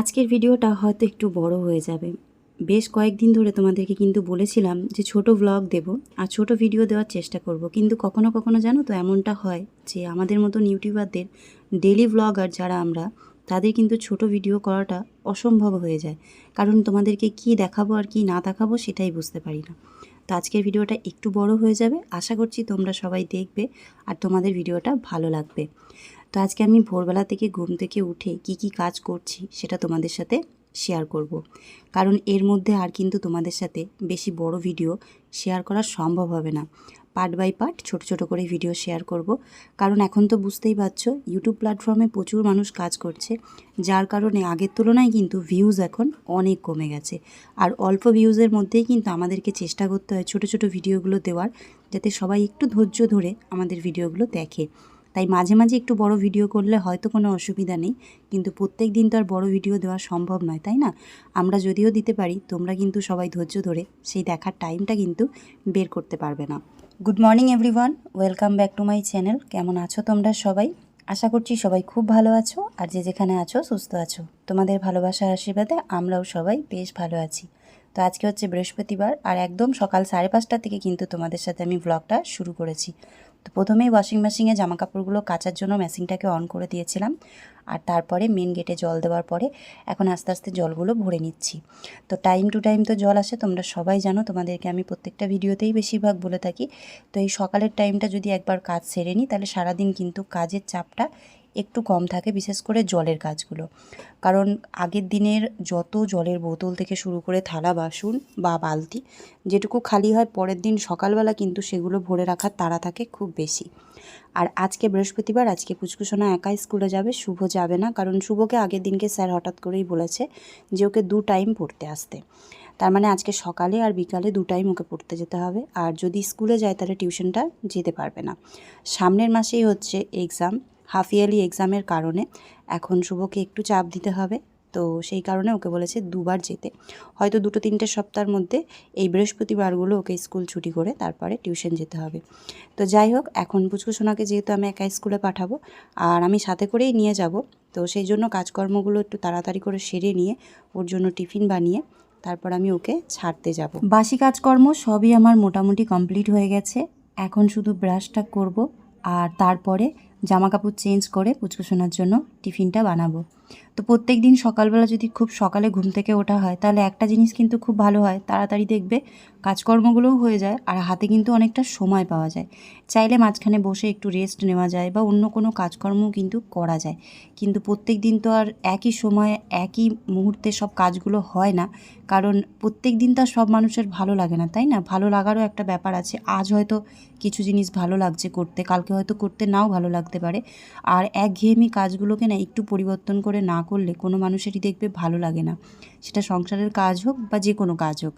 আজকের ভিডিওটা হয়তো একটু বড় হয়ে যাবে। বেশ কয়েকদিন ধরে তোমাদেরকে কিন্তু বলেছিলাম যে ছোট ব্লগ দেব আর ছোট ভিডিও দেওয়ার চেষ্টা করব। কিন্তু কখনো কখনো জানো তো এমনটা হয় যে আমাদের মতন ইউটিউবারদের ডেলি ব্লগার যারা আমরা, তাদের কিন্তু ছোট ভিডিও করাটা অসম্ভব হয়ে যায়। কারণ তোমাদেরকে কি দেখাবো আর কি না দেখাবো সেটাই বুঝতে পারি না। তো আজকের ভিডিওটা একটু বড় হয়ে যাবে। আশা করছি তোমরা সবাই দেখবে আর তোমাদের ভিডিওটা ভালো লাগবে। তো আজকে আমি ভোরবেলা থেকে ঘুম থেকে উঠে কি কি কাজ করছি সেটা তোমাদের সাথে শেয়ার করব। কারণ এর মধ্যে আর কিন্তু তোমাদের সাথে বেশি বড় ভিডিও শেয়ার করা সম্ভব হবে না পার্ট বাই পার্ট ছোট ছোট করে ভিডিও শেয়ার করব। কারণ এখন তো বুঝতেই পারছ ইউটিউব প্ল্যাটফর্মে প্রচুর মানুষ কাজ করছে, যার কারণে আগের তুলনায় কিন্তু ভিউজ এখন অনেক কমে গেছে আর অল্প ভিউজের মধ্যেই কিন্তু আমাদেরকে চেষ্টা করতে হয় ছোট ছোট ভিডিওগুলো দেওয়ার, যাতে সবাই একটু ধৈর্য ধরে আমাদের ভিডিওগুলো দেখে তাই মাঝে মাঝে একটু বড় ভিডিও করলে হয়তো কোনো অসুবিধা নেই। কিন্তু প্রত্যেক দিন তো আর বড় ভিডিও দেওয়া সম্ভব নয়, তাই না? আমরা যদিও দিতে পারি, তোমরা কিন্তু সবাই ধৈর্য ধরে সেই দেখার টাইমটা কিন্তু বের করতে পারবে না। Good morning everyone welcome back to my channel কেমন আছো তোমরা সবাই? আশা করছি সবাই খুব ভালো আছো, আর যে যেখানে আছো, সুস্থ আছো। তোমাদের ভালোবাসার আশীর্বাদে আমরাও সবাই বেশ ভালো আছি। তো আজকে হচ্ছে বৃহস্পতিবার, আর একদম সকাল সাড়ে পাঁচটা থেকে কিন্তু তোমাদের সাথে আমি ব্লগটা শুরু করেছি। তো প্রথমেই ওয়াশিং মেশিনে জামা কাপড়গুলো কাচার জন্য মেশিনটাকে অন করে দিয়েছিলাম। আর তারপরে মেন গেটে জল দেওয়ার পরে এখন আস্তে আস্তে জলগুলো ভরে নিচ্ছি। তো টাইম টু টাইম তো জল আসে, তোমরা সবাই জানো, তোমাদেরকে আমি প্রত্যেকটা ভিডিওতেই বেশিরভাগ বলে থাকি। তো এই সকালের টাইমটা যদি একবার কাজ সেরে নিই, তাহলে সারাদিন কিন্তু কাজের চাপটা একটু কম থাকে, বিশেষ করে জলের কাজগুলো। কারণ আগের দিনের যত জলের বোতল থেকে শুরু করে থালা, বাসন বা বালতি, যেটুকু খালি হয়, পরের দিন সকালবেলা কিন্তু সেগুলো ভরে রাখার তাড়া থাকে খুব বেশি। আর আজকে বৃহস্পতিবার, আজকে পুচকুসোনা একাই স্কুলে যাবে, শুভ যাবে না, কারণ শুভকে আগের দিনকে স্যার হঠাৎ করেই বলেছে যে ওকে দু টাইম পড়তে আসতে। তার মানে আজকে সকালে আর বিকালে দু টাইম ওকে পড়তে যেতে হবে। আর যদি স্কুলে যায়, তাহলে টিউশনটা যেতে পারবে না। সামনের মাসেই হচ্ছে এক্সাম। হাফ ইয়ারলি এক্সামের কারণে। এখন শুভকে একটু চাপ দিতে হবে, তো সেই কারণে ওকে বলেছে দুবার যেতে। হয়তো দুটো তিনটে সপ্তাহের মধ্যে এই বৃহস্পতিবারগুলো ওকে স্কুল ছুটি করে তারপরে টিউশন যেতে হবে। তো যাই হোক, এখন পুচকু সোনাকে যেহেতু আমি একা স্কুলে পাঠাবো, আর আমি সাথে করেই নিয়ে যাব, তো সেই জন্য কাজকর্মগুলো একটু তাড়াতাড়ি করে সেরে নিয়ে ওর জন্য টিফিন বানিয়ে তারপর আমি ওকে ছাড়তে যাব। বাসি কাজকর্ম সবই আমার মোটামুটি কমপ্লিট হয়ে গেছে। এখন শুধু ব্রাশটা করব, আর তারপরে জামা কাপড় চেঞ্জ করে পুচকুসোনার জন্য টিফিনটা বানাবো। তো প্রত্যেক দিন সকালবেলা যদি খুব সকালে ঘুম থেকে ওঠা হয়, তাহলে একটা জিনিস কিন্তু খুব ভালো হয়, তাড়াতাড়ি দেখবে কাজকর্মগুলোও হয়ে যায় আর হাতে কিন্তু অনেকটা সময় পাওয়া যায়। চাইলে মাঝখানে বসে একটু রেস্ট নেওয়া যায় বা অন্য কোনো কাজকর্মও কিন্তু করা যায়। কিন্তু প্রত্যেক দিন তো আর একই সময়, একই মুহূর্তে সব কাজগুলো হয় না। কারণ প্রত্যেক দিন তো আর সব মানুষের ভালো লাগে না, তাই না? ভালো লাগারও একটা ব্যাপার আছে। আজ হয়তো কিছু জিনিস ভালো লাগছে করতে, কালকে হয়তো করতে নাও ভালো লাগতে পারে। আর একঘেয়েমি কাজগুলোকে না একটু পরিবর্তন করে না করলে কোনো মানুষেরই দেখবে ভালো লাগে না। সেটা সংসারের কাজ হোক বা যে কোনো কাজ হোক।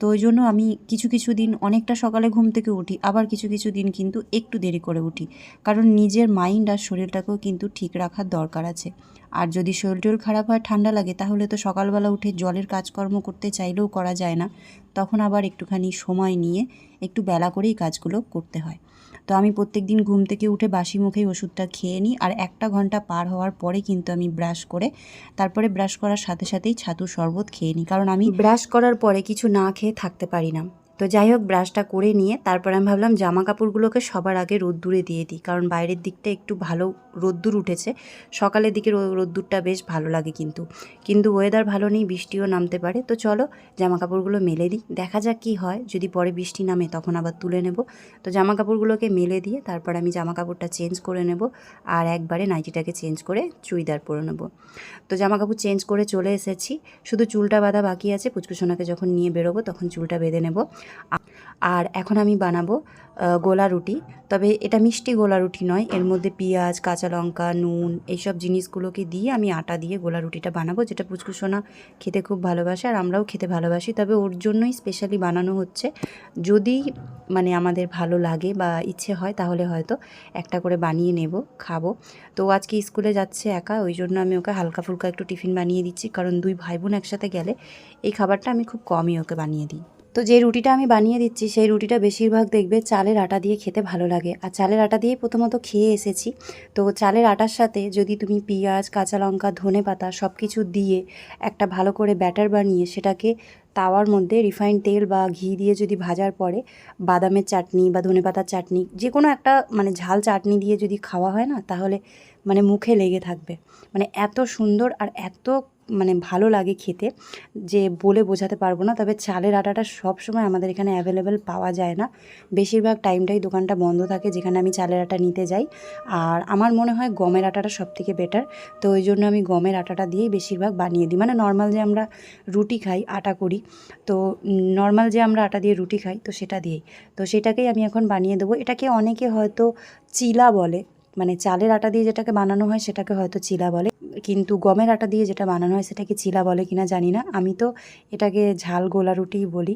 তো ওই জন্য আমি কিছু কিছু দিন অনেকটা সকালে ঘুম থেকে উঠি, আবার কিছু কিছু দিন কিন্তু একটু দেরি করে উঠি। কারণ নিজের মাইন্ড আর শরীরটাকেও কিন্তু ঠিক রাখার দরকার আছে। আর যদি শরীর টরীর খারাপ হয়, ঠান্ডা লাগে, তাহলে তো সকালবেলা উঠে জলের কাজকর্ম করতে চাইলেও করা যায় না। তখন আবার একটুখানি সময় নিয়ে একটু বেলা করেই কাজগুলো করতে হয়। তো আমি প্রত্যেক দিন ঘুম থেকে উঠে বাসি মুখেই ওষুধটা খেয়ে নিই আর একটা ঘণ্টা পার হওয়ার পরে কিন্তু আমি ব্রাশ করে তারপরে ব্রাশ করার সাথে সাথেই ছাতু শরবত খেয়ে নিই। কারণ আমি ব্রাশ করার পরে কিছু না খেয়ে থাকতে পারি না। তো যাই হোক ব্রাশটা করে নিয়ে তারপর আমি ভাবলাম জামা কাপড়গুলোকে সবার আগে রোদ্দুরে দিয়ে দিই, কারণ বাইরের দিকটা একটু ভালো রোদ্দুর উঠেছে। সকালের দিকে রোদ্দুরটা বেশ ভালো লাগে কিন্তু। কিন্তু ওয়েদার ভালো নেই, বৃষ্টিও নামতে পারে। তো চলো জামা কাপড়গুলো মেলে দিই, দেখা যাক কী হয়। যদি পরে বৃষ্টি নামে তখন আবার তুলে নেব। তো জামা কাপড়গুলোকে মেলে দিয়ে তারপর আমি জামা কাপড়টা চেঞ্জ করে নেব আর একবারে নাইটিটাকে চেঞ্জ করে চুড়িদার পরে নেব। তো জামা কাপড় চেঞ্জ করে চলে এসেছি। শুধু চুলটা বাঁধা বাকি আছে পুচকুসোনাকে যখন নিয়ে বেরোবো তখন চুলটা বেঁধে নেব। আর এখন আমি বানাবো গোলা রুটি। তবে এটা মিষ্টি গোলা রুটি নয়, এর মধ্যে পেঁয়াজ, কাঁচা লঙ্কা, নুন, এইসব জিনিসগুলোকে দিয়ে আমি আটা দিয়ে গোলা রুটিটা বানাবো, যেটা পুচকুসোনা খেতে খুব ভালোবাসে আর আমরাও খেতে ভালোবাসি। তবে ওর জন্যই স্পেশালি বানানো হচ্ছে। যদি মানে আমাদের ভালো লাগে বা ইচ্ছে হয়, তাহলে হয়তো একটা করে বানিয়ে নেব, খাব। তো আজকে স্কুলে যাচ্ছে একা, ওই জন্য আমি ওকে হালকা ফুলকা একটু টিফিন বানিয়ে দিচ্ছি, কারণ দুই ভাই বোন একসাথে গেলে এই খাবারটা আমি খুব কমই ওকে বানিয়ে দিই। তো যে রুটিটা আমি বানিয়ে দিচ্ছি, সেই রুটিটা বেশিরভাগ দেখবে চালের আটা দিয়ে খেতে ভালো লাগে। আর চালের আটা দিয়ে প্রথমত খেয়ে এসেছি। তো চালের আটার সাথে যদি তুমি পেঁয়াজ, কাঁচা লঙ্কা, ধনে পাতা সব কিছু দিয়ে একটা ভালো করে ব্যাটার বানিয়ে সেটাকে তাওয়ার মধ্যে রিফাইন্ড তেল বা ঘি দিয়ে যদি ভাজার পরে বাদামের চাটনি বা ধনে পাতার চাটনি, যে কোনো একটা মানে ঝাল চাটনি দিয়ে যদি খাওয়া হয় না, তাহলে মানে মুখে লেগে থাকবে। মানে এত সুন্দর আর এত মানে ভালো লাগে খেতে। যে বলে বোঝাতে পারব না, তবে চালের আটাটা সব সময় আমাদের এখানে অ্যাভেলেবেল পাওয়া যায় না। বেশিরভাগ টাইমটাই দোকানটা বন্ধ থাকে, যেখানে আমি চালের আটা নিতে যাই। আর আমার মনে হয় গমের আটাটা সব থেকে বেটার তো ওই জন্য আমি গমের আটাটা দিয়েই বেশিরভাগ বানিয়ে দিই। মানে নর্মাল যে আমরা রুটি খাই, আটা করি, তো নর্মাল যে আমরা আটা দিয়ে রুটি খাই, তো সেটা দিয়েই। তো সেটাকেই আমি এখন বানিয়ে দেবো। এটাকে অনেকে হয়তো চিলা বলে মানে চালের আটা দিয়ে যেটাকে বানানো হয় সেটাকে হয়তো চিলা বলে। কিন্তু গমের আটা দিয়ে যেটা বানানো হয় সেটাকে চিলা বলে কিনা জানি না। আমি তো এটাকে ঝাল গোলা রুটিই বলি।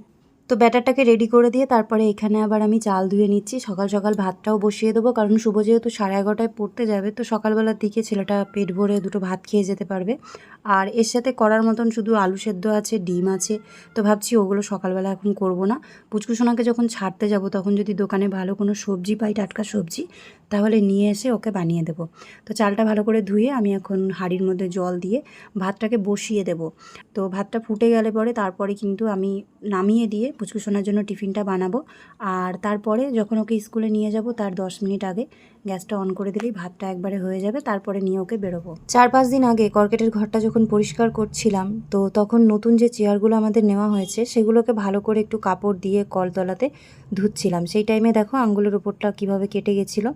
তো ব্যাটারটাকে রেডি করে দিয়ে তারপরে এখানে আবার আমি চাল ধুয়ে নিচ্ছি। সকাল সকাল ভাতটাও বসিয়ে দেবো, কারণ শুভ যেহেতু সাড়ে এগারোটায় পড়তে যাবে, তো সকালবেলার দিকে ছেলেটা পেট ভরে দুটো ভাত খেয়ে যেতে পারবে। আর এর সাথে করার মতন শুধু আলু সেদ্ধ আছে, ডিম আছে, তো ভাবছি ওগুলো সকালবেলা এখন করব না। পুচকুসোনাকে যখন ছাড়তে যাব, তখন যদি দোকানে ভালো কোনো সবজি পাই, টাটকা সবজি, তাহলে নিয়ে এসে ওকে বানিয়ে দেবো। তো চালটা ভালো করে ধুয়ে আমি এখন হাঁড়ির মধ্যে জল দিয়ে ভাতটাকে বসিয়ে দেব। তো ভাতটা ফুটে গেলে পরে তারপরে কিন্তু আমি নামিয়ে দিয়ে পুচকুসোনার জন্য টিফিনটা বানাবো। আর তারপরে যখন ওকে স্কুলে নিয়ে যাব, তার দশ মিনিট আগে গ্যাসটা অন করে দিলেই ভাতটা একবারে হয়ে যাবে, তারপরে নিয়ে ওকে বেরোবো। চার পাঁচ দিন আগে কর্কেটের ঘরটা যখন পরিষ্কার করছিলাম, তো তখন নতুন যে চেয়ারগুলো আমাদের নেওয়া হয়েছে, সেগুলোকে ভালো করে একটু কাপড় দিয়ে কলতলাতে ধুচ্ছিলাম। সেই টাইমে দেখো আঙ্গুলের উপরটা কীভাবে কেটে গেছিল।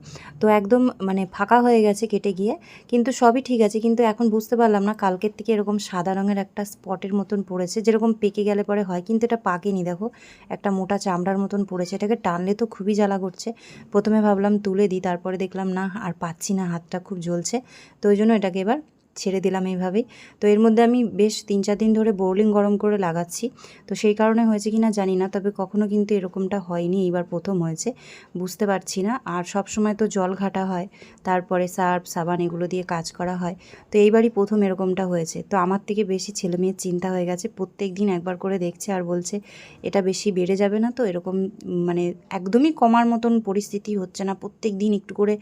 তো একদম মানে ফাঁকা হয়ে গেছে কেটে গিয়ে, কিন্তু সবই ঠিক আছে, কিন্তু এখন বুঝতে পারলাম না কালকের থেকে এরকম সাদা রঙের একটা স্পটের মতন পড়েছে, যেরকম পেকে গেলে পরে হয়, কিন্তু এটা পাকেনি, দেখো। একটা মোটা চামড়ার মতন পড়েছে, এটাকে টানলে তো খুবই জ্বালা করছে। প্রথমে ভাবলাম তুলে দিই, তারপরে দেখলাম না আর পাচ্ছি না হাতটা খুব জ্বলছে। তো ওই জন্য এটাকে এবার ছেড়ে দিলাম এইভাবেই। তো এর মধ্যে আমি বেশ তিন চার দিন ধরে বোরলিং গরম করে লাগাচ্ছি। তো সেই কারণে হয়েছে কি না জানি না, তবে কখনো কিন্তু এরকমটা হয়নি, এইবার প্রথম হয়েছে। বুঝতে পারছি না। আর সব সময় তো জল ঘাটা হয়, তারপরে সার্ফ, সাবান এগুলো দিয়ে কাজ করা হয়। তো এইবারই প্রথম এরকমটা হয়েছে। তো আমার থেকে বেশি ছেলে মেয়ের চিন্তা হয়ে গেছে, প্রত্যেক দিন একবার করে দেখছে আর বলছে, এটা বেশি বেড়ে যাবে না তো? এরকম মানে একদমই কমার মতন পরিস্থিতি হচ্ছে না। প্রত্যেক দিন একটু করে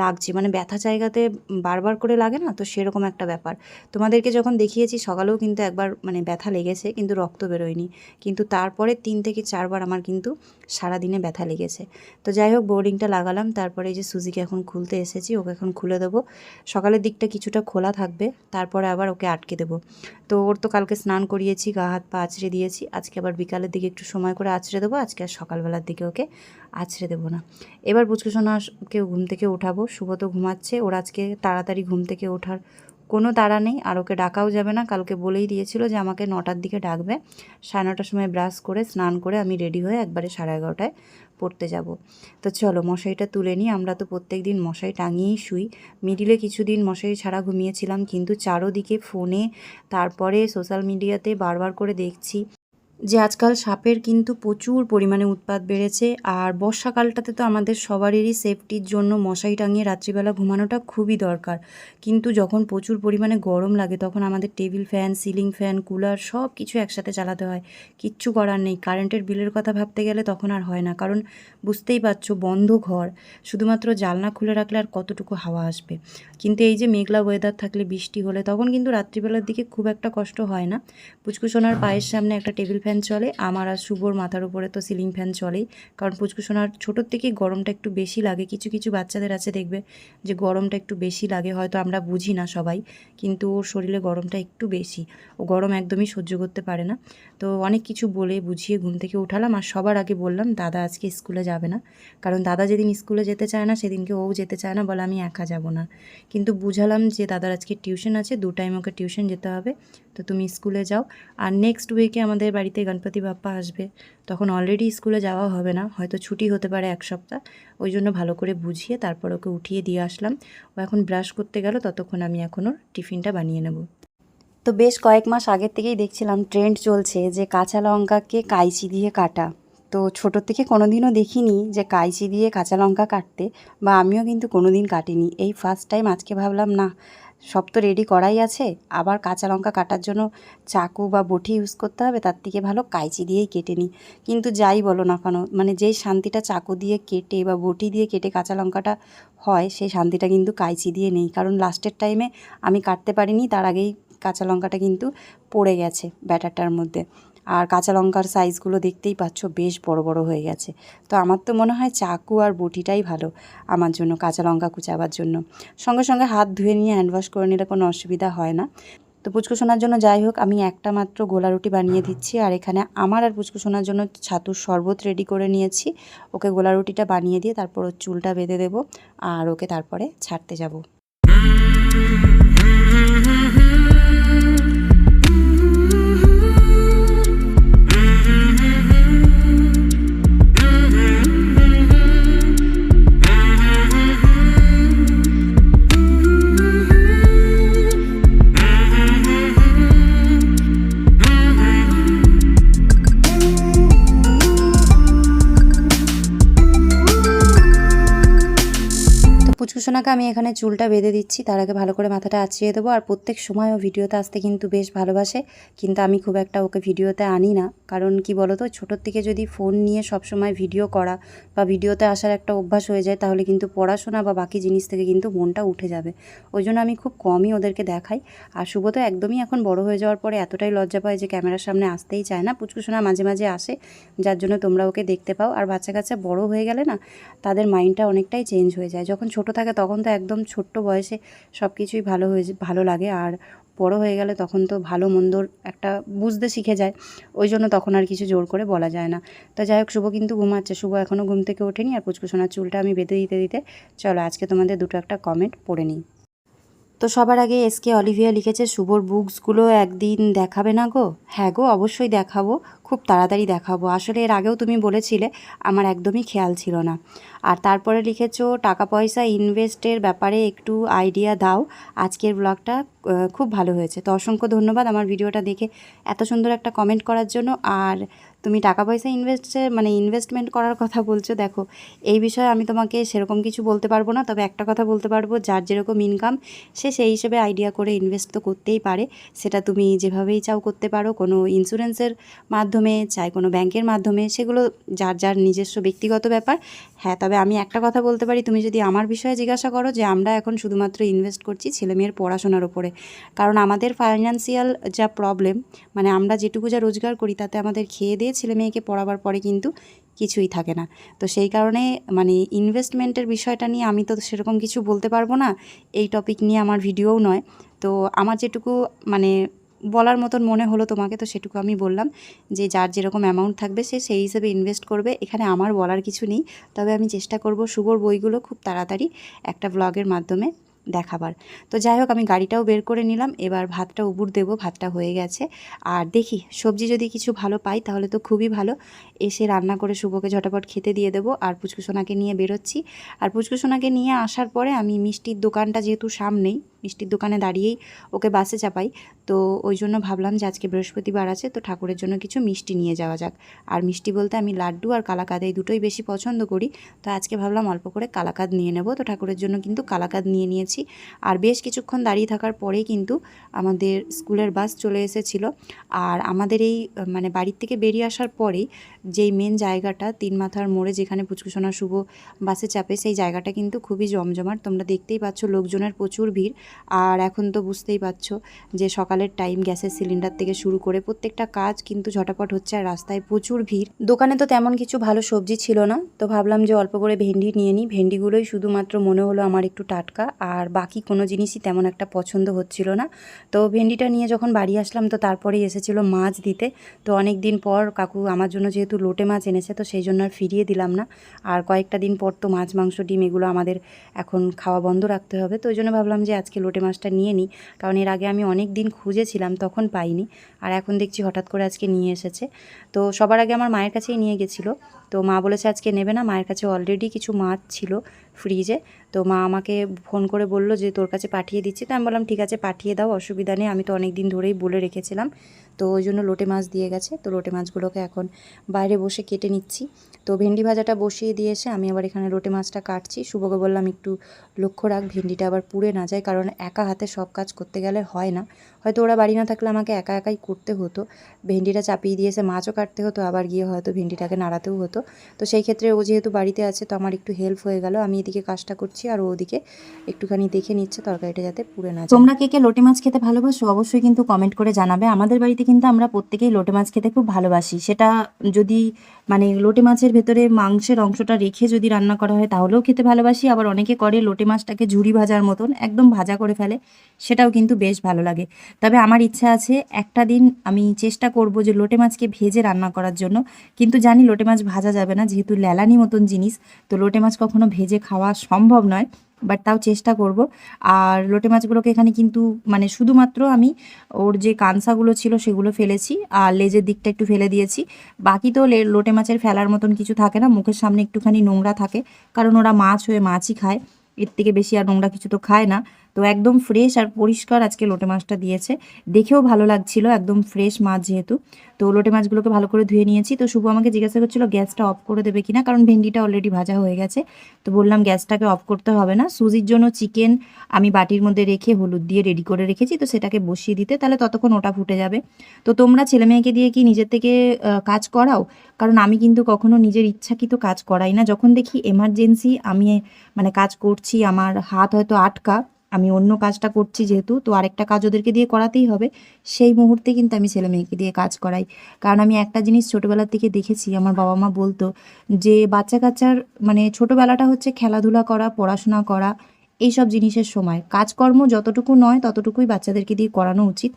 লাগছে। মানে ব্যথা জায়গাতে বারবার করে লাগে না? তো সেরকম একটা ব্যাপার। তোমাদেরকে যখন দেখিয়েছি, সকালেও কিন্তু একবার মানে ব্যথা লেগেছে, কিন্তু রক্ত বেরোয়নি। কিন্তু তারপরে তিন থেকে চারবার আমার কিন্তু সারাদিনে ব্যথা লেগেছে। তো যাই হোক বোর্ডিংটা লাগালাম। তারপরে এই যে সুজিকে এখন খুলতে এসেছি, ওকে এখন খুলে দেবো। সকালের দিকটা কিছুটা খোলা থাকবে, তারপরে আবার ওকে আটকে দেবো। তো ওর তো কালকে স্নান করিয়েছি, গা হাত পা আছড়ে দিয়েছি। আজকে আবার বিকালের দিকে একটু সময় করে আছড়ে দেবো, আজকে আর সকালবেলার দিকে ওকে আছড়ে দেবো না। এবার পুচকুসোনাকে ঘুম থেকে উঠাবো শুভ তো ঘুমাচ্ছে, ওর আজকে তাড়াতাড়ি ঘুম থেকে ওঠার কোনো তাড়া নেই, আর ওকে ডাকাও যাবে না। কালকে বলেই দিয়েছিল যে আমাকে নটার দিকে ডাকবে। সাড়ে নটার সময় ব্রাশ করে, স্নান করে আমি রেডি হয়ে একবারে সাড়ে এগারোটায় পড়তে যাব। তো চলো, মশাইটা তুলে নিই। আমরা তো প্রত্যেক দিন মশাই টাঙিয়েই শুই। মিডিলে কিছুদিন মশাই ছাড়া ঘুমিয়েছিলাম, কিন্তু চারোদিকে ফোনে, তারপরে সোশ্যাল মিডিয়াতে বারবার করে দেখছি। যে আজকাল সাপের কিন্তু প্রচুর পরিমাণে উৎপাত বেড়েছে, আর বর্ষাকালটাতে তো আমাদের সবারই সেফটির জন্য মশারি টাঙিয়ে রাত্রিবেলা ঘুমানোটা খুবই দরকার। কিন্তু যখন প্রচুর পরিমাণে গরম লাগে, তখন আমাদের table fan, ceiling fan, cooler সব কিছু একসাথে চালাতে হয়। কিচ্ছু করার নেই, কারেন্টের বিলের কথা ভাবতে গেলে তখন আর হয় না। কারণ বুঝতেই পারছ, বন্ধ ঘর, শুধুমাত্র জালনা খুলে রাখলে আর কতটুকু হাওয়া আসবে। কিন্তু এই যে মেঘলা ওয়েদার থাকলে বৃষ্টি হলে, তখন কিন্তু রাত্রিবেলার দিকে খুব একটা কষ্ট হয় না। পুচকুসোনার পায়ের সামনে একটা টেবিল ফ্যান চলে, আমার আর শুভর মাথার উপরে তো সিলিং ফ্যান চলেই। কারণ পুচকুসোনার ছোটোর থেকেই গরমটা একটু বেশি লাগে। কিছু কিছু বাচ্চাদের আছে দেখবে যে গরমটা একটু বেশি লাগে, হয়তো আমরা বুঝি না সবাই, কিন্তু ওর শরীরে গরমটা একটু বেশি। ও গরম একদমই সহ্য করতে পারে না। তো অনেক কিছু বলে বুঝিয়ে ঘুম থেকে উঠালাম। আর সবার আগে বললাম, দাদা আজকে স্কুলে যাবে না। কারণ দাদা যেদিন স্কুলে যেতে চায় না, সেদিনকে ও যেতে চায় না বলে আমি একা যাব না। কিন্তু বুঝালাম যে দাদার আজকে টিউশন আছে, দু টাইম ওকে টিউশন যেতে হবে। তো তুমি স্কুলে যাও। আর নেক্সট উইকে আমাদের বাড়িতে গণপতি বাপ্পা আসবে, তখন অলরেডি স্কুলে যাওয়া হবে না, হয়তো ছুটি হতে পারে এক সপ্তাহ। ওই জন্য ভালো করে বুঝিয়ে তারপর ওকে উঠিয়ে দিয়ে আসলাম। ও এখন ব্রাশ করতে গেল, ততক্ষণ আমি এখন ওর টিফিনটা বানিয়ে নেব। তো বেশ কয়েক মাস আগের থেকেই দেখছিলাম ট্রেন্ড চলছে যে কাঁচা লঙ্কাকে কাইচি দিয়ে কাটা। তো ছোটোর থেকে কোনো দিনও দেখিনি যে কাইচি দিয়ে কাঁচা লঙ্কা কাটতে, বা আমিও কিন্তু কোনো দিন কাটিনি। এই ফার্স্ট টাইম আজকে ভাবলাম, না সব তো রেডি করাই আছে। আবার কাঁচা লঙ্কা কাটার জন্য চাকু বা বটি ইউজ করতে হবে, তার থেকে ভালো কাইচি দিয়েই কেটে নিই। কিন্তু যাই বলো না কেন মানে যেই শান্তিটা চাকু দিয়ে কেটে বা বটি দিয়ে কেটে কাঁচা লঙ্কাটা হয়, সেই শান্তিটা কিন্তু কাইচি দিয়ে নেই। কারণ লাস্টের টাইমে আমি কাটতে পারিনি, তার আগেই কাঁচা লঙ্কাটা কিন্তু পড়ে গেছে ব্যাটারটার মধ্যে। আর কাঁচা লঙ্কার সাইজগুলো দেখতেই পাচ্ছ বেশ বড় বড় হয়ে গেছে। তো আমার তো মনে হয় চাকু আর বটিটাই ভালো আমার জন্য কাঁচা লঙ্কা কুচাবার জন্য। সঙ্গে সঙ্গে হাত ধুয়ে নিয়ে হ্যান্ড ওয়াশ করে নিলে কোনো অসুবিধা হয় না। তো পুচকু সোনার জন্য যাই হোক, আমি একটা মাত্র গোলা রুটি বানিয়ে দিচ্ছি আর এখানে আমার আর পুচকু সোনার জন্য ছাতুর শরবত রেডি করে নিয়েছি। ওকে গোলা রুটিটা বানিয়ে দিয়ে তারপর ওর চুলটা বেঁধে দেবো আর ওকে তারপরে ছাড়তে যাব। পুচকুসোনাকে আমি এখানে চুলটা বেঁধে দিচ্ছি। তার আগে ভালো করে মাথাটা আঁচড়িয়ে দেবো। আর প্রত্যেক সময় ও ভিডিওতে আসতে কিন্তু বেশ ভালোবাসে। কিন্তু আমি খুব একটা ওকে ভিডিওতে আনি না। কারণ কি বলো তো ছোটোর থেকে যদি ফোন নিয়ে সব সময় ভিডিও করা বা ভিডিওতে আসার একটা অভ্যাস হয়ে যায়, তাহলে কিন্তু পড়াশোনা বা বাকি জিনিস থেকে কিন্তু মনটা উঠে যাবে। ওই জন্য আমি খুব কমই ওদেরকে দেখাই। আর শুভ তো একদমই এখন বড় হয়ে যাওয়ার পরে এতটাই লজ্জা পায় যে ক্যামেরার সামনে আসতেই চায় না। পুচকুসোনা মাঝে মাঝে আসে, যার জন্য তোমরা ওকে দেখতে পাও। আর বাচ্চা কাচ্চা বড় হয়ে গেলে না, তাদের মাইন্ডটা অনেকটাই চেঞ্জ হয়ে যায়। যখন ছোটো থাকে তখন তো একদম ছোট্ট বয়সে সব কিছুই ভালো হয়ে ভালো লাগে। আর বড় হয়ে গেলে তখন তো ভালো মন্দর একটা বুঝতে শিখে যায়, ওই জন্য তখন আর কিছু জোর করে বলা যায় না। তো যাই হোক, শুভ কিন্তু ঘুমাচ্ছে। শুভ এখনও ঘুম থেকে ওঠেনি আর পুচকুসোনার চুলটা আমি বেঁধে দিতে দিতে, চলো আজকে তোমাদের দুটো একটা কমেন্ট পড়ে নিই। তো সবার আগে এসকে অলিভিয়া লিখেছে, শুভর বুকসগুলো একদিন দেখাবে না গো? হ্যাঁ গো, অবশ্যই দেখাবো, খুব তাড়াতাড়ি দেখাবো। আসলে এর আগেও তুমি বলেছিলে, আমার একদমই খেয়াল ছিল না। আর তারপরে লিখেছো টাকা পয়সা ইনভেস্টের ব্যাপারে একটু আইডিয়া দাও। আজকের ব্লগটা খুব ভালো হয়েছে। তো অসংখ্য ধন্যবাদ আমার ভিডিওটা দেখে এত সুন্দর একটা কমেন্ট করার জন্য। আর তুমি টাকা পয়সা ইনভেস্টে মানে ইনভেস্টমেন্ট করার কথা বলছো, দেখো, এই বিষয়ে আমি তোমাকে সেরকম কিছু বলতে পারব না, তবে একটা কথা বলতে পারব, যার যেরকম ইনকাম সে সেই হিসেবে আইডিয়া করে ইনভেস্ট তো করতেই পারে, সেটা তুমি যেভাবেই চাও করতে পারো, কোনো ইন্স্যুরেন্সের মাধ্যমে, চাই কোনো ব্যাংকের মাধ্যমে, সেগুলো যার যার নিজস্ব ব্যক্তিগত ব্যাপার। হ্যাঁ তবে আমি একটা কথা বলতে পারি, তুমি যদি আমার বিষয়ে জিজ্ঞাসা করো যে আমরা এখন শুধুমাত্র ইনভেস্ট করছি ছেলেমেয়ের পড়াশোনার উপরে কারণ আমাদের ফাইন্যান্সিয়াল যা প্রবলেম মানে আমরা যেটুকু যা রোজগার করি, তাতে আমাদের খেয়ে দিয়ে ছেলে মেয়েকে পড়াবার পরে কিন্তু কিছুই থাকে না। তো সেই কারণে মানে ইনভেস্টমেন্টের বিষয়টা নিয়ে আমি তো সেরকম কিছু বলতে পারব না। এই টপিক নিয়ে আমার ভিডিওও নয়। তো আমার যেটুকু মানে বলার মতন মনে হলো তোমাকে, তো সেটুকু আমি বললাম যে যার যেরকম অ্যামাউন্ট থাকবে সে সেই হিসেবে ইনভেস্ট করবে। এখানে আমার বলার কিছু নেই। তবে আমি চেষ্টা করব শুভর বইগুলো খুব তাড়াতাড়ি একটা ব্লগের মাধ্যমে দেখাবার। তো যাই হোক, আমি গাড়িটাও বের করে নিলাম। এবার ভাতটা, উবুর দেব, ভাতটা হয়ে গেছে। আর দেখি, সবজি যদি কিছু ভালো পাই তাহলে তো খুবই ভালো। এসে রান্না করে শুভকে ঝটাপট খেতে দিয়ে দেবো। আর পুচকুসোনাকে নিয়ে বেরোচ্ছি। আর পুচকুসোনাকে নিয়ে আসার পরে আমি মিষ্টির দোকানটা যেহেতু সামনেই মিষ্টির দোকানে দাঁড়িয়েই ওকে বাসে চাপাই। তো ওই জন্য ভাবলাম যে আজকে বৃহস্পতিবার আছে, তো ঠাকুরের জন্য কিছু মিষ্টি নিয়ে যাওয়া যাক। আর মিষ্টি বলতে আমি লাড্ডু আর কালাকাদ এই দুটোই বেশি পছন্দ করি। তো আজকে ভাবলাম অল্প করে কালাকাদ নিয়ে নেব। তো ঠাকুরের জন্য কিন্তু কালাকাদ নিয়ে নিয়েছি। আর বেশ কিছুক্ষণ দাঁড়িয়ে থাকার পরেই কিন্তু আমাদের স্কুলের বাস চলে এসেছিল। আর আমাদের এই মানে বাড়ির থেকে বেরিয়ে আসার পরেই যেই মেন জায়গাটা, তিন মাথার মোড়ে যেখানে পুচকুসোনা শুভ বাসে চাপে, সেই জায়গাটা কিন্তু খুবই জমজমাট। তোমরা দেখতেই পাচ্ছ লোকজনের প্রচুর ভিড়। আর এখন তো বুঝতেই পারছ যে সকালের টাইম গ্যাসের সিলিন্ডার থেকে শুরু করে প্রত্যেকটা কাজ কিন্তু ঝটাপট হচ্ছে আর রাস্তায় প্রচুর ভিড়। দোকানে তো তেমন কিছু ভালো সবজি ছিল না, তো ভাবলাম যে অল্প করে ভেন্ডি নিয়ে নিই। ভেন্ডিগুলোই শুধুমাত্র মনে হলো আমার একটু টাটকা আর বাকি কোনো জিনিসই তেমন একটা পছন্দ হচ্ছিল না। তো ভেন্ডিটা নিয়ে যখন বাড়ি আসলাম তো তারপরেই এসেছিল মাছ দিতে। তো অনেক দিন পর কাকু আমার জন্য যেহেতু লোটে মাছ এনেছে তো সেই জন্য আর ফিরিয়ে দিলাম না। আর কয়েকটা দিন পর তো মাছ, মাংস, ডিম এগুলো আমাদের এখন খাওয়া বন্ধ রাখতে হবে। তো ওই জন্য ভাবলাম যে আজকে লোটে মাছটা নিয়ে নিই। কারণ এর আগে আমি অনেক দিন খুঁজেছিলাম, তখন পাইনি। আর এখন দেখছি হঠাৎ করে আজকে নিয়ে এসেছে। তো সবার আগে আমার মায়ের কাছেই নিয়ে গেছিল। তো মা বলেছে আজকে নেবে না, মায়ের কাছে অলরেডি কিছু মাছ ছিল ফ্রিজে তো মা আমাকে ফোন করে বলল যে, তোর কাছে পাঠিয়ে দিচ্ছি। তো আমি বললাম, ঠিক আছে, পাঠিয়ে দাও, অসুবিধা নেই। আমি তো অনেক দিন ধরেই বলে রেখেছিলাম। তো ওই জন্য লোটে মাছ দিয়ে গেছে। তো লোটে মাছগুলোকে এখন বাইরে বসে কেটে নিচ্ছি। তো ভেন্ডি ভাজাটা বসিয়ে দিয়ে এসে আমি আবার এখানে লোটে মাছটা কাটছি। শুভকে বললাম, একটু লক্ষ্য রাখ, ভেন্ডিটা আবার পুড়ে না যায়, কারণ একা হাতে সব কাজ করতে গেলে হয় না। হয়তো ওরা বাড়ি না থাকলে আমাকে একা একাই করতে হতো। ভেন্ডিটা চাপিয়ে দিয়েছে মাছও কাটতে হতো, আবার গিয়ে হয়তো ভেন্ডিটাকে নাড়াতেও হতো। তো সেই ক্ষেত্রে ও যেহেতু বাড়িতে আছে, তো আমার একটু হেল্প হয়ে গেল। আমি এদিকে কাজটা করছি আর ওদিকে একটুখানি দেখে নিচ্ছে তরকারিটা যাতে পুড়ে না তোমরা কে কে লোটে মাছ খেতে ভালোবাসো অবশ্যই কিন্তু কমেন্ট করে জানাবে। আমাদের বাড়িতে কিন্তু আমরা প্রত্যেকেই লোটে মাছ খেতে খুব ভালোবাসি। সেটা যদি মানে লোটে মাছের ভেতরে মাংসের অংশটা রেখে যদি রান্না করা হয়, তাহলেও খেতে ভালোবাসি। আবার অনেকে করে লোটে মাছটাকে ঝুড়ি ভাজার মতন, একদম ভাজা করে ফেলে, সেটাও কিন্তু বেশ ভালো লাগে। তবে আমার ইচ্ছা আছে, একটা দিন আমি চেষ্টা করব যে লোটে মাছকে ভেজে রান্না করার জন্য। কিন্তু জানি লোটে মাছ ভাজা যাবে না, যেহেতু লেলানি মতন জিনিস, তো লোটে মাছ কখনো ভেজে খাওয়া সম্ভব নয়। বাট তাও চেষ্টা করব। আর লোটে মাছগুলোকে এখানে কিন্তু মানে শুধুমাত্র আমি ওর যে কানসাগুলো ছিল সেগুলো ফেলেছি, আর লেজের দিকটা একটু ফেলে দিয়েছি। বাকি তো লোটে মাছের ফেলার মতন কিছু থাকে না, মুখের সামনে একটুখানি নোংরা থাকে, কারণ ওরা মাছ হয়ে মাছই খায়, এর থেকে বেশি আর নোংরা কিছু তো খায় না। তো একদম ফ্রেশ আর পরিষ্কার আজকে লোটে মাছটা দিয়েছে। দেখেও ভালো লাগছিল, একদম ফ্রেশ মাছ যেহেতু। তো লোটে মাছগুলোকে ভালো করে ধুয়ে নিয়েছি। তো শুভ আমাকে জিজ্ঞাসা করছিল, গ্যাসটা অফ করে দেবে কিনা? কারণ ভেন্ডিটা অলরেডি ভাজা হয়ে গেছে। তো বললাম, গ্যাসটাকে অফ করতে হবে না। সুজির জন্য চিকেন আমি বাটির মধ্যে রেখে হলুদ দিয়ে রেডি করে রেখেছি। তো সেটাকে বসিয়ে দিতে, তাহলে ততক্ষণ ওটা ফুটে যাবে। তো তোমরা ছেলে মেয়েকে দিয়ে কি নিজের থেকে কাজ করাও? কারণ আমি কিন্তু কখনো নিজের ইচ্ছাকৃত কাজ করাই না। যখন দেখি এমার্জেন্সি আমি মানে কাজ করছি, আমার হাত হয়তো আটকা আমি অন্য কাজটা করছি যেহেতু, তো আরেকটা কাজ ওদেরকে দিয়ে করাতেই হবে। সেই মুহূর্তে কিন্তু আমি ছেলে মেয়েকে দিয়ে কাজ করাই। কারণ আমি একটা জিনিস ছোটোবেলার থেকে দেখেছি, আমার বাবা মা বলতো যে, বাচ্চা কাচ্চার মানে ছোটোবেলাটা হচ্ছে খেলাধুলা করা, পড়াশোনা করা, এইসব জিনিসের সময়। কাজকর্ম যতটুকু নয় ততটুকুই বাচ্চাদেরকে দিয়ে করানো উচিত।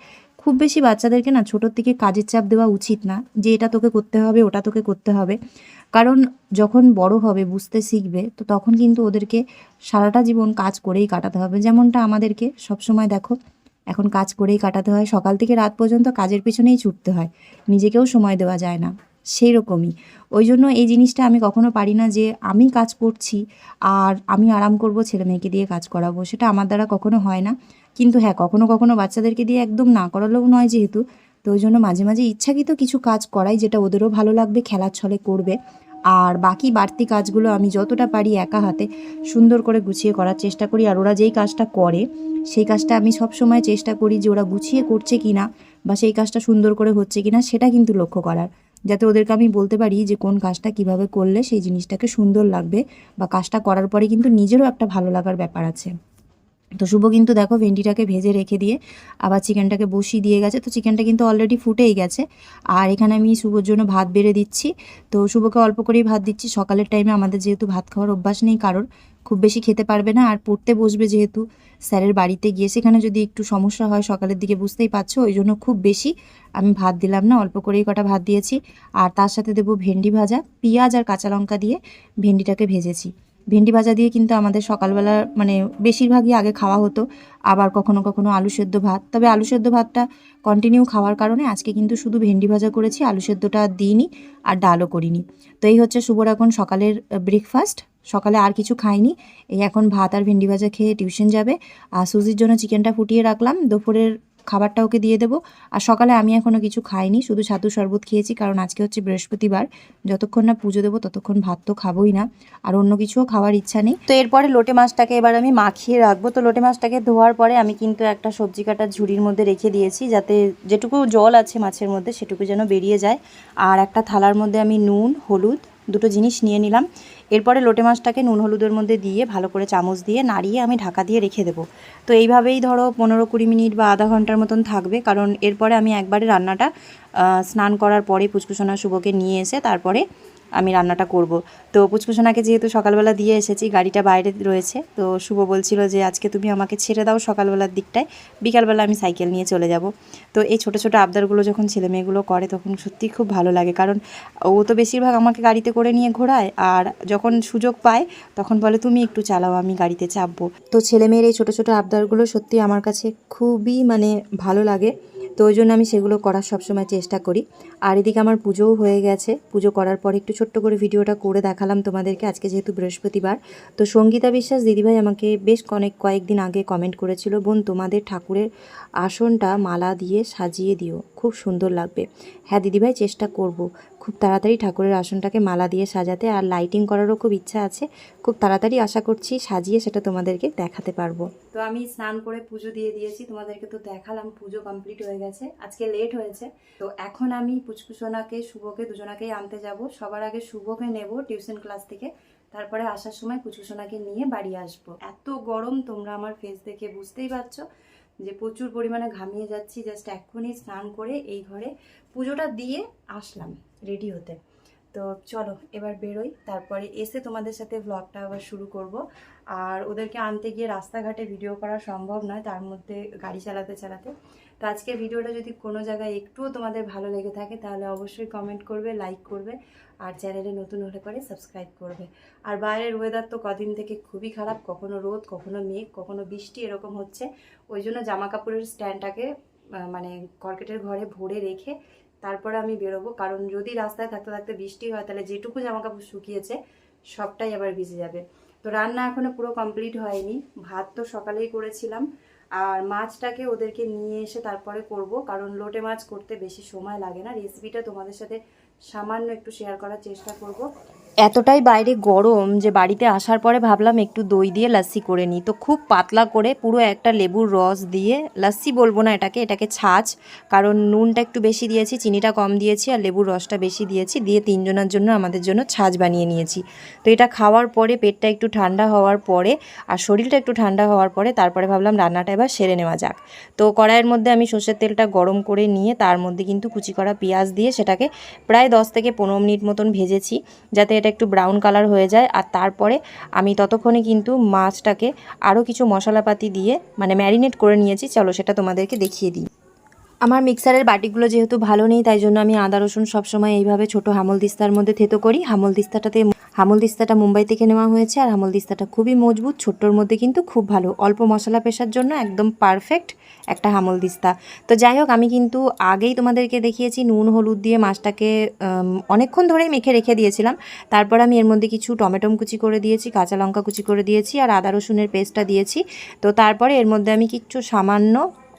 খুব বেশি বাচ্চাদেরকে না ছোটোর থেকে কাজের চাপ দেওয়া উচিত না, যে এটা তোকে করতে হবে, ওটা তোকে করতে হবে। কারণ যখন বড় হবে, বুঝতে শিখবে, তো তখন কিন্তু ওদেরকে সারাটা জীবন কাজ করেই কাটাতে হবে। যেমনটা আমাদেরকে সবসময় দেখো, এখন কাজ করেই কাটাতে হয়, সকাল থেকে রাত পর্যন্ত কাজের পিছনেই ছুটতে হয়, নিজেকেও সময় দেওয়া যায় না। সেই রকমই ওই জন্য এই জিনিসটা আমি কখনো পারি না যে আমি কাজ করছি আর আমি আরাম করব, ছেলে মেয়েকে দিয়ে কাজ করাবো, সেটা আমার দ্বারা কখনো হয় না। কিন্তু হ্যাঁ কখনো কখনো বাচ্চাদেরকে দিয়ে একদম না করালেও নয় যেহেতু, তো ওই জন্য মাঝে মাঝে ইচ্ছাকৃত কিছু কাজ করাই যেটা ওদেরও ভালো লাগবে, খেলার ছলে করবে। আর বাকি বাড়তি কাজগুলো আমি যতটা পারি একা হাতে সুন্দর করে গুছিয়ে করার চেষ্টা করি। আর ওরা যেই কাজটা করে, সেই কাজটা আমি সব সময় চেষ্টা করি যে ওরা গুছিয়ে করছে কিনা বা সেই কাজটা সুন্দর করে হচ্ছে কিনা, সেটা কিন্তু লক্ষ্য করার। যাতে ওদেরকে আমি বলতে পারি যে কোন কাজটা কীভাবে করলে সেই জিনিসটাকে সুন্দর লাগবে বা কাজটা করার পরে কিন্তু নিজেরও একটা ভালো লাগার ব্যাপার আছে। তো শুভ কিন্তু দেখো ভেন্ডিটাকে ভেজে রেখে দিয়ে আবার চিকেনটাকে বসিয়ে দিয়ে গেছে। তো চিকেনটা কিন্তু অলরেডি ফুটেই গেছে। আর এখানে আমি শুভর জন্য ভাত বেড়ে দিচ্ছি। তো শুভকে অল্প করেই ভাত দিচ্ছি। সকালের টাইমে আমাদের যেহেতু ভাত খাওয়ার অভ্যাস নেই কারোর খুব বেশি খেতে পারবে না আর পড়তে বসবে যেহেতু। স্যারের বাড়িতে গিয়ে সেখানে যদি একটু সমস্যা হয় সকালের দিকে বুঝতেই পারছ, ওই জন্য খুব বেশি আমি ভাত দিলাম না, অল্প করেই কটা ভাত দিয়েছি। আর তার সাথে দেবো ভেন্ডি ভাজা, পেঁয়াজ আর কাঁচা লঙ্কা দিয়ে ভেন্ডিটাকে ভেজেছি। ভেন্ডি ভাজা দিয়ে কিন্তু আমাদের সকালবেলা মানে বেশিরভাগই আগে খাওয়া হতো, আবার কখনো কখনো আলু সেদ্ধ ভাত। তবে আলু সেদ্ধ ভাতটা কন্টিনিউ খাওয়ার কারণে আজকে কিন্তু শুধু ভেন্ডি ভাজা করেছি, আলু সেদ্ধটা দিইনি আর ডালও করিনি। তো এই হচ্ছে শুভর এখন সকালের ব্রেকফাস্ট সকালে আর কিছু খাইনি। এই এখন ভাত আর ভেন্ডি ভাজা খেয়ে টিউশন যাবে। আর সুজির জন্য চিকেনটা ফুটিয়ে রাখলাম। দুপুরের খাবারটা ওকে দিয়ে দেবো। আর সকালে আমি এখনও কিছু খাইনি, শুধু ছাতু শরবত খেয়েছি, কারণ আজকে হচ্ছে বৃহস্পতিবার। যতক্ষণ না পুজো দেবো, ততক্ষণ ভাত তো খাবোই না। আর অন্য কিছুও খাওয়ার ইচ্ছা নেই। তো এরপরে লোটে মাছটাকে এবার আমি মাখিয়ে রাখব। তো লোটে মাছটাকে ধোয়ার পরে আমি কিন্তু একটা সবজি কাটার ঝুড়ির মধ্যে রেখে দিয়েছি, যাতে যেটুকু জল আছে মাছের মধ্যে, সেটুকু যেন বেরিয়ে যায়। আর একটা থালার মধ্যে আমি নুন, হলুদ, দুটো জিনিস নিয়ে নিলাম। এরপরে লোটে মাছটাকে নুন হলুদের মধ্যে দিয়ে ভালো করে চামচ দিয়ে নাড়িয়ে আমি ঢাকা দিয়ে রেখে দেবো। তো এইভাবেই ধরো পনেরো কুড়ি মিনিট বা আধা ঘণ্টার মতন থাকবে, কারণ এরপরে আমি একবারে রান্নাটা স্নান করার পরে পুচকুসোনা শুভকে নিয়ে এসে তারপরে আমি রান্নাটা করব। তো পুচকুসোনাকে যেহেতু সকালবেলা দিয়ে এসেছি, গাড়িটা বাইরে রয়েছে, তো শুভ বলছিল যে আজকে তুমি আমাকে ছেড়ে দাও সকালবেলার দিকটায়, বিকালবেলা আমি সাইকেল নিয়ে চলে যাব। তো এই ছোটো ছোটো আবদারগুলো যখন ছেলে মেয়েগুলো করে তখন সত্যিই খুব ভালো লাগে, কারণ ও তো বেশিরভাগ আমাকে গাড়িতে করে নিয়ে ঘোরায়, আর যখন সুযোগ পায় তখন বলে, তুমি একটু চালাও, আমি গাড়িতে চাপবো। তো ছেলে মেয়ের এই ছোটো ছোটো আবদারগুলো সত্যি আমার কাছে খুবই মানে ভালো লাগে, তো ওই জন্য আমি সেগুলো করার সবসময় চেষ্টা করি। আর এদিকে আমার পুজোও হয়ে গেছে। পুজো করার পর একটু ছোট্ট করে ভিডিওটা করে দেখালাম তোমাদেরকে। আজকে যেহেতু বৃহস্পতিবার, তো সঙ্গীতা বিশ্বাস দিদিভাই আমাকে বেশ অনেক কয়েকদিন আগে কমেন্ট করেছিল, বোন, তোমাদের ঠাকুরের আসনটা মালা দিয়ে সাজিয়ে দিও, খুব সুন্দর লাগবে। হ্যাঁ দিদিভাই, চেষ্টা করব। খুব তাড়াতাড়ি ঠাকুরের আসনটাকে মালা দিয়ে সাজাতে, আর লাইটিং করারও খুব ইচ্ছা আছে। খুব তাড়াতাড়ি আশা করছি সাজিয়ে সেটা তোমাদেরকে দেখাতে পারব। তো আমি স্নান করে পুজো দিয়ে দিয়েছি, তোমাদেরকে তো দেখালাম, পুজো কমপ্লিট হয়ে গেছে। আজকে লেট হয়েছে, তো এখন আমি পুচকুসোনাকে শুভকে, দুজনাকেই আনতে যাব। সবার আগে শুভকে নেব টিউশন ক্লাস থেকে। তারপরে আসার সময় পুচকুসোনাকে নিয়ে বাড়ি আসব। এত গরম তোমরা আমার ফেস দেখে বুঝতেই পারছ যে প্রচুর পরিমাণে ঘামিয়ে যাচ্ছি। জাস্ট এক্ষুনি স্নান করে এই ঘরে পুজোটা দিয়ে আসলাম রেডি হতে। তো চলো, এবার বেরোই। তারপরে এসে তোমাদের সাথে ব্লগটা আবার শুরু করব। আর ওদেরকে আনতে গিয়ে রাস্তাঘাটে ভিডিও করা সম্ভব নয়, তার মধ্যে গাড়ি চালাতে চালাতে। তো আজকের ভিডিওটা যদি কোনো জায়গায় একটুও তোমাদের ভালো লেগে থাকে, তাহলে অবশ্যই কমেন্ট করবে লাইক করবে, আর চ্যানেলে নতুন হলে পরে সাবস্ক্রাইব করবে। আর বাইরের ওয়েদার তো কদিন থেকে খুবই খারাপ, কখনো রোদ, কখনো মেঘ, কখনো বৃষ্টি এরকম হচ্ছে। ওই জন্য জামা কাপড়ের স্ট্যান্ডটাকে মানে কর্কেটের ঘরে ভরে রেখে তারপরে আমি বেরোবো। কারণ যদি রাস্তায় থাকতে থাকতে বৃষ্টি হয়, তাহলে যেটুকু জামা কাপড় শুকিয়েছে, সবটাই আবার ভিজে যাবে। তো রান্না এখনও পুরো কমপ্লিট হয়নি। ভাত তো সকালেই করেছিলাম। আর মাছটাকে ওদেরকে নিয়ে এসে তারপরে করব, কারণ লোটে মাছ করতে বেশি সময় লাগে না। রেসিপিটা তোমাদের সাথে সামান্য একটু শেয়ার করার চেষ্টা করব। এতটাই বাইরে গরম যে বাড়িতে আসার পরে ভাবলাম একটু দই দিয়ে লাস্সি করে নিই। তো খুব পাতলা করে পুরো একটা লেবুর রস দিয়ে লাস্সি বলব না এটাকে এটাকে ছাঁচ, কারণ নুনটা একটু বেশি দিয়েছি, চিনিটা কম দিয়েছি আর লেবুর রসটা বেশি দিয়েছি, দিয়ে তিনজনের জন্য আমাদের জন্য ছাঁচ বানিয়ে নিয়েছি। তো এটা খাওয়ার পরে পেটটা একটু ঠান্ডা হওয়ার পরে আর শরীরটা একটু ঠান্ডা হওয়ার পরে তারপরে ভাবলাম রান্নাটা এবার সেরে নেওয়া যাক। তো কড়াইয়ের মধ্যে আমি সর্ষের তেলটা গরম করে নিয়ে তার মধ্যে কিন্তু কুচি করা পেঁয়াজ দিয়ে সেটাকে প্রায় দশ থেকে পনেরো মিনিট মতন ভেজেছি, যাতে এটা একটু ব্রাউন কালার হয়ে যায় আর তারপরে আমি ততক্ষণে কিন্তু মাছটাকে আরও কিছু মশলাপাতি দিয়ে মানে ম্যারিনেট করে নিয়েছি। চলো সেটা তোমাদেরকে দেখিয়ে দিই। আমার মিক্সারের বাটিগুলো যেহেতু ভালো নেই, তাই জন্য আমি আদা রসুন সবসময় এইভাবে ছোট হামল দিস্তার মধ্যে থেতো করি। হামল দিস্তাটাতে হামল দিস্তাটা মুম্বাই থেকে নেওয়া হয়েছে আর হামল দিস্তাটা খুবই মজবুত, ছোট্টর মধ্যে কিন্তু খুব ভালো। অল্প মশলা পেশার জন্য একদম পারফেক্ট একটা হামল দিস্তা। তো যাই হোক, আমি কিন্তু আগেই তোমাদেরকে দেখিয়েছি নুন, হলুদ দিয়ে মাছটাকে অনেকক্ষণ ধরেই মেখে রেখে দিয়েছিলাম। তারপর আমি এর মধ্যে কিছু টমেটোম কুচি করে দিয়েছি, কাঁচা লঙ্কা কুচি করে দিয়েছি আর আদা রসুনের পেস্টটা দিয়েছি। তো তারপরে এর মধ্যে আমি কিচ্ছু সামান্য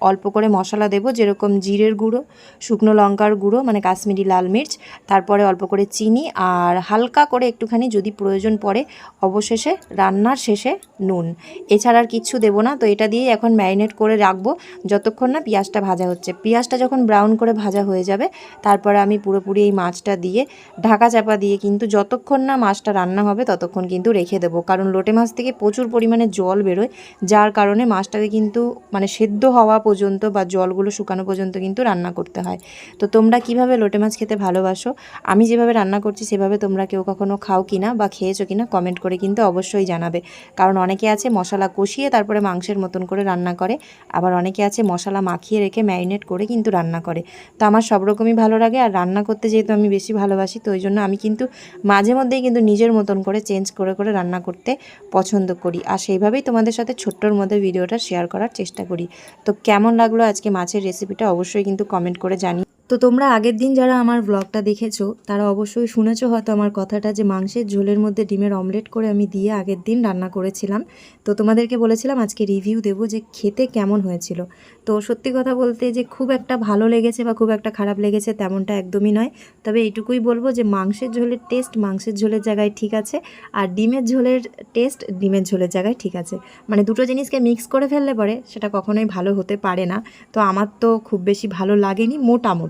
অল্প করে মশলা দেবো, যেরকম জিরের গুঁড়ো, শুকনো লঙ্কার গুঁড়ো মানে কাশ্মীরি লাল মির্চ, তারপরে অল্প করে চিনি আর হালকা করে একটুখানি যদি প্রয়োজন পড়ে অবশেষে রান্নার শেষে নুন। এছাড়া আর কিচ্ছু দেবো না, তো এটা দিয়েই এখন ম্যারিনেট করে রাখব যতক্ষণ না পেঁয়াজটা ভাজা হচ্ছে। পেঁয়াজটা যখন ব্রাউন করে ভাজা হয়ে যাবে, তারপরে আমি পুরোপুরি এই মাছটা দিয়ে ঢাকা চাপা দিয়ে কিন্তু যতক্ষণ না মাছটা রান্না হবে ততক্ষণ কিন্তু রেখে দেবো। কারণ লোটে মাছ থেকে প্রচুর পরিমাণে জল বেরোয়, যার কারণে মাছটাকে কিন্তু মানে সেদ্ধ হওয়া পর্যন্ত বা জলগুলো শুকানো পর্যন্ত কিন্তু রান্না করতে হয়। তো তোমরা কীভাবে লোটে মাছ খেতে ভালোবাসো? আমি যেভাবে রান্না করছি সেভাবে তোমরা কেউ কখনো খাও কিনা বা খেয়েছো কিনা কমেন্ট করে কিন্তু অবশ্যই জানাবে। কারণ অনেকে আছে মশলা কষিয়ে তারপরে মাংসের মতন করে রান্না করে, আবার অনেকে আছে মশলা মাখিয়ে রেখে ম্যারিনেট করে কিন্তু রান্না করে। তো আমার সব রকমই ভালো লাগে আর রান্না করতে যেহেতু আমি বেশি ভালোবাসি, তো ওই জন্য আমি কিন্তু মাঝে মধ্যেই কিন্তু নিজের মতন করে চেঞ্জ করে করে রান্না করতে পছন্দ করি। আর সেইভাবেই তোমাদের সাথে ছোট্টর মধ্যে ভিডিওটা শেয়ার করার চেষ্টা করি। তো কেমন লাগল আজকে মাছের রেসিপিটা অবশ্যই কিন্তু কমেন্ট করে জানি তো তোমরা আগের দিন যারা আমার ব্লগটা দেখেছ, তারা অবশ্যই শুনেছো হয়তো আমার কথাটা যে মাংসের ঝোলের মধ্যে ডিমের অমলেট করে আমি দিয়ে আগের দিন রান্না করেছিলাম। তো তোমাদেরকে বলেছিলাম আজকে রিভিউ দেবো যে খেতে কেমন হয়েছিল। তো সত্যি কথা বলতে যে খুব একটা ভালো লেগেছে বা খুব একটা খারাপ লেগেছে তেমনটা একদমই নয়। তবে এইটুকুই বলব যে মাংসের ঝোলের টেস্ট মাংসের ঝোলের জায়গায় ঠিক আছে, আর ডিমের ঝোলের টেস্ট ডিমের ঝোলের জায়গায় ঠিক আছে। মানে দুটো জিনিসকে মিক্স করে ফেললে পরে সেটা কখনোই ভালো হতে পারে না। তো আমার তো খুব বেশি ভালো লাগেনি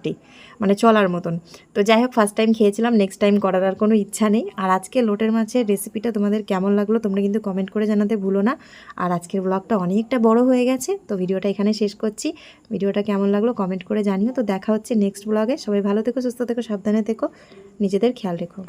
মোটামুটি মানে চলার মতন। তো যাই হোক ফার্স্ট টাইম খেয়েছিলাম নেক্সট টাইম করার আর কোনো ইচ্ছা নেই। আর আজকে লোটের মাছের রেসিপিটা তোমাদের কেমন লাগল, তোমরা কিন্তু কমেন্ট করে জানাতে ভুলো না। আর আজকের ব্লগটা অনেকটা বড় হয়ে গেছে, তো ভিডিওটা এখানে শেষ করছি। ভিডিওটা কেমন লাগল কমেন্ট করে জানিও। তো দেখা হচ্ছে নেক্সট ব্লগে সবাই ভালো থেকো, সুস্থ থেকো, সাবধানে থেকো। নিজেদের খেয়াল রেখো।